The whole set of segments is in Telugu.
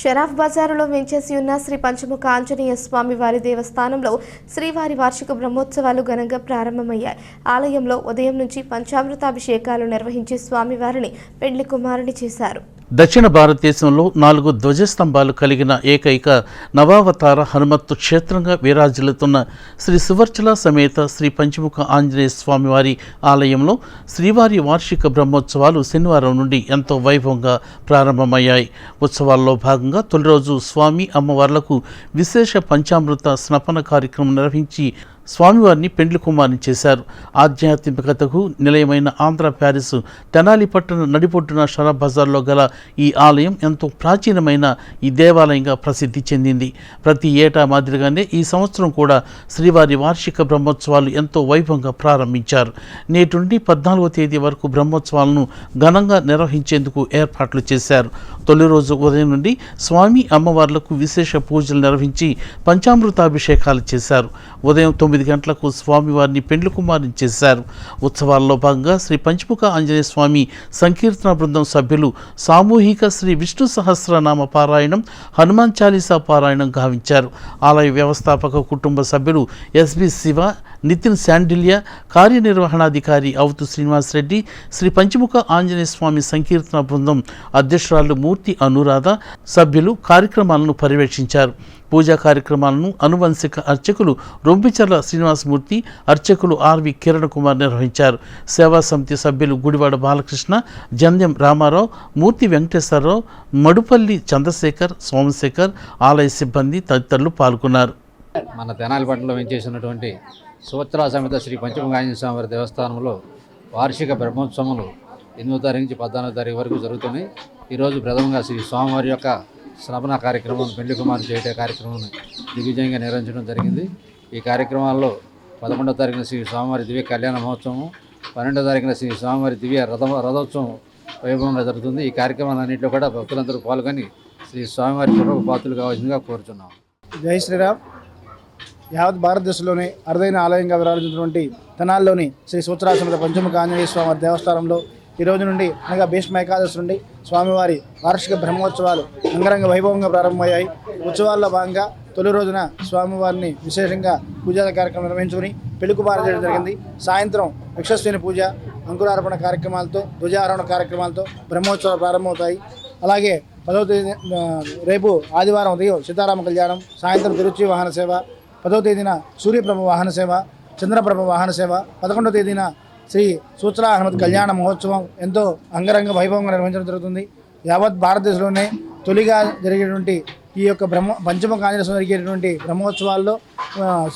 షరాఫ్ బజారులో వెంచేసి ఉన్న శ్రీ పంచముఖ ఆంజనేయ స్వామి వారి దేవస్థానంలో శ్రీవారి వార్షిక బ్రహ్మోత్సవాలు ఘనంగా ప్రారంభమయ్యాయి. ఆలయంలో ఉదయం నుంచి పంచామృతాభిషేకాలు నిర్వహించి స్వామివారిని పెండ్లి కుమారుని చేశారు. దక్షిణ భారతదేశంలో నాలుగు ధ్వజస్తంభాలు కలిగిన ఏకైక నవావతార హనుమత్తు క్షేత్రంగా విరాజిల్లుతున్న శ్రీ సువర్చల సమేత శ్రీ పంచముఖ ఆంజనేయ స్వామివారి ఆలయంలో శ్రీవారి వార్షిక బ్రహ్మోత్సవాలు శనివారం నుండి ఎంతో వైభవంగా ప్రారంభమయ్యాయి. ఉత్సవాల్లో భాగంగా తొలి రోజు స్వామి అమ్మవార్లకు విశేష పంచామృత స్నపన కార్యక్రమం నిర్వహించి స్వామివారిని పెండ్లి కుమారుని చేశారు. ఆధ్యాత్మికతకు నిలయమైన ఆంధ్ర ప్యారిస్ తెనాలి పట్టణ నడిపొట్టున షరా బజార్లో గల ఈ ఆలయం ఎంతో ప్రాచీనమైన ఈ దేవాలయంగా ప్రసిద్ధి చెందింది. ప్రతి ఏటా మాదిరిగానే ఈ సంవత్సరం కూడా శ్రీవారి వార్షిక బ్రహ్మోత్సవాలు ఎంతో వైభవంగా ప్రారంభించారు. నేటి నుండి పద్నాలుగో తేదీ వరకు బ్రహ్మోత్సవాలను ఘనంగా నిర్వహించేందుకు ఏర్పాట్లు చేశారు. తొలి రోజు ఉదయం నుండి స్వామి అమ్మవార్లకు విశేష పూజలు నిర్వహించి పంచామృతాభిషేకాలు చేశారు. ఉదయం తొమ్మిది గంటలకు స్వామివారిని పెండ్లి కుమారుని చేశారు. ఉత్సవాల్లో భాగంగా శ్రీ పంచముఖ ఆంజనేయ స్వామి సంకీర్తన బృందం సభ్యులు సామూహిక శ్రీ విష్ణు సహస్రనామ పారాయణం హనుమాన్ చాలీసా పారాయణం గావించారు. ఆలయ వ్యవస్థాపక కుటుంబ సభ్యులు ఎస్బి శివ నితిన్ శాండిల్య కార్యనిర్వహణాధికారి అవుతు శ్రీనివాసరెడ్డి శ్రీ పంచముఖ ఆంజనేయ స్వామి సంకీర్తన బృందం అధ్యక్షురాలు మూర్తి అనురాధ సభ్యులు కార్యక్రమాలను పర్యవేక్షించారు. పూజా కార్యక్రమాలను అనువంశిక అర్చకులు రొంపిచర్ల శ్రీనివాసమూర్తి అర్చకులు ఆర్వి కిరణ్ కుమార్ నిర్వహించారు. సేవా సమితి సభ్యులు గుడివాడ బాలకృష్ణ జంధ్యం రామారావు మూర్తి వెంకటేశ్వరరావు మడుపల్లి చంద్రశేఖర్ సోమశేఖర్ ఆలయ సిబ్బంది తదితరులు పాల్గొన్నారు. మన తెనాలిపట్నంలో వెంచేసినటువంటి సువత్సర సమేత శ్రీ పంచముఖాంజనేయ స్వామి దేవస్థానంలో వార్షిక బ్రహ్మోత్సవములు ఎనిమిదో తారీఖు నుంచి పద్నాలుగో తారీఖు వరకు జరుగుతున్నాయి. ఈరోజు ప్రథమంగా శ్రీ స్వామివారి యొక్క శ్రవణ కార్యక్రమం పెళ్ళి కుమారు చేయట కార్యక్రమం దిగ్విజయంగా నిర్వహించడం జరిగింది. ఈ కార్యక్రమాల్లో పదకొండవ తారీఖున శ్రీ స్వామివారి దివ్య కళ్యాణ మహోత్సవం పన్నెండవ తారీఖున శ్రీ స్వామివారి దివ్య రథ రథోత్సవం వైభవంగా జరుగుతుంది. ఈ కార్యక్రమాలన్నింటిలో కూడా భక్తులందరూ పాల్గొని శ్రీ స్వామివారి కృపకు పాత్రలు కావాల్సిందిగా కోరుచున్నాం. జై శ్రీరామ్. యావత్ భారతదేశంలోనే అరుదైన ఆలయంగా విరాజించినటువంటి తెనాల్లోని శ్రీ సూత్రాశ్రమ పంచముఖ ఆంజనేయ స్వామి దేవస్థానంలో ఈ రోజు నుండి అనగా భీష్మ ఏకాదశి నుండి స్వామివారి వార్షిక బ్రహ్మోత్సవాలు అంగరంగ వైభవంగా ప్రారంభమయ్యాయి. ఉత్సవాల్లో భాగంగా తొలి రోజున స్వామివారిని విశేషంగా పూజా కార్యక్రమం నిర్వహించుకుని పెళ్ళికు చేయడం జరిగింది. సాయంత్రం యక్షస్విని పూజ అంకురార్పణ కార్యక్రమాలతో ధ్వజారోహణ కార్యక్రమాలతో బ్రహ్మోత్సవాలు ప్రారంభమవుతాయి. అలాగే పదవ తేదీ రేపు ఆదివారం ఉదయం సీతారామ కళ్యాణం సాయంత్రం తిరుచి వాహన సేవ పదవ తేదీన సూర్యప్రభ వాహన సేవ చంద్రప్రభ వాహన సేవ పదకొండవ తేదీన శ్రీ సూత్ర హనుమతి కళ్యాణ మహోత్సవం ఎంతో అంగరంగ వైభవంగా నిర్వహించడం జరుగుతుంది. యావత్ భారతదేశంలోనే తొలిగా జరిగేటువంటి ఈ యొక్క బ్రహ్మ పంచమ కాంగ్రెస్ జరిగేటువంటి బ్రహ్మోత్సవాల్లో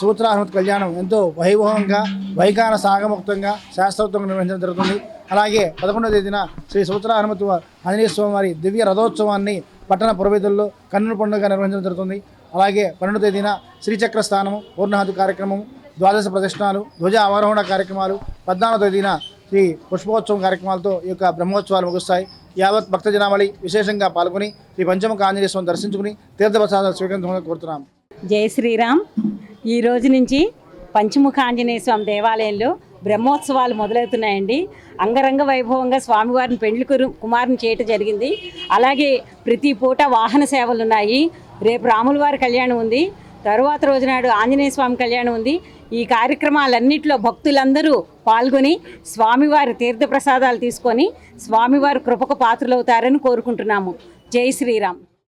సూత్ర హనుమతి కళ్యాణం ఎంతో వైభవంగా వైకాన సాగముక్తంగా శాస్త్రోక్తంగా నిర్వహించడం జరుగుతుంది. అలాగే పదకొండవ తేదీన శ్రీ సూత్ర హనుమతి ఆంజనేయ స్వామి వారి దివ్య రథోత్సవాన్ని పట్టణ పురవేదుల్లో కన్నుల పండుగగా నిర్వహించడం జరుగుతుంది. అలాగే పన్నెండవ తేదీన శ్రీచక్ర స్థానము పూర్ణాహతి కార్యక్రమం ద్వాదశ ప్రదర్శనలు ధ్వజ అవరోహణ కార్యక్రమాలు పద్నాలుగో తేదీన శ్రీ పుష్పోత్సవం కార్యక్రమాలతో ఈ యొక్క బ్రహ్మోత్సవాలు ముగుస్తాయి. యావత్ భక్త జనావళి విశేషంగా పాల్గొని శ్రీ పంచముఖ ఆంజనేయ స్వామిని దర్శించుకుని తీర్థప్రసాదాలు స్వీకరించమని కోరుతున్నాం. జై శ్రీరామ్. ఈ రోజు నుంచి పంచముఖ ఆంజనేయ స్వామి దేవాలయంలో బ్రహ్మోత్సవాలు మొదలవుతున్నాయండి. అంగరంగ వైభవంగా స్వామివారిని పెండ్లి కురు కుమారుని చేయటం జరిగింది. అలాగే ప్రతి పూట వాహన సేవలు ఉన్నాయి రేపు రాములవారి కళ్యాణం ఉంది. తరువాత రోజునాడు ఆంజనేయ స్వామి కళ్యాణం ఉంది. ఈ కార్యక్రమాలన్నింటిలో భక్తులందరూ పాల్గొని స్వామివారి తీర్థప్రసాదాలు తీసుకొని స్వామివారి కృపకు పాత్రలవుతారని కోరుకుంటున్నాము. జై శ్రీరామ్.